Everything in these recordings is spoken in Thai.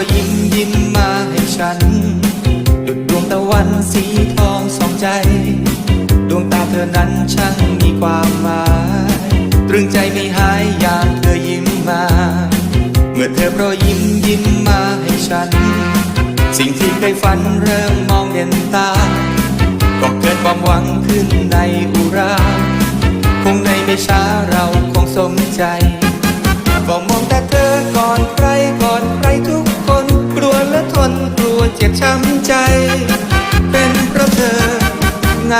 ก็ยิ้มยิ้มมาให้ฉันดุดดวงตะวันสีทองสองใจ ดวงตาเธอนั้นช่างมีความหมาย ตรึงใจไม่หายยามเธอยิ้มมา เมื่อเธอเพราะยิ้มยิ้มมาให้ฉัน สิ่งที่เคยฝันเริ่มมองเด่นตา ก็เกิดความหวังขึ้นในอุรา คงในไม่ช้าเราคงสมใจก็มองแต่เธอก่อน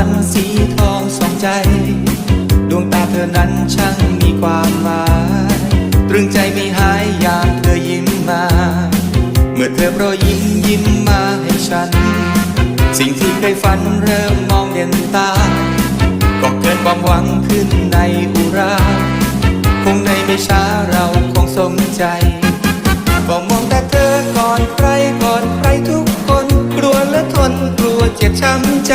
ันสีทองสองใจ ดวงตาเธอนั้นช่างมีความหมายตรึงใจไม่หายอย่างเธอยิ้มมา เมื่อเธอโปรยยิ้มยิ้มมาให้ฉัน สิ่งที่เคยฝันเริ่มมองเห็นตา ก็เกิดความหวังขึ้นในอุรา คงในไม่ช้าเราคงสมใจก็มองแต่เธอก่อนใครก่อนใครทุกคน กลัวและทนกลัวเจ็บช้ำใจ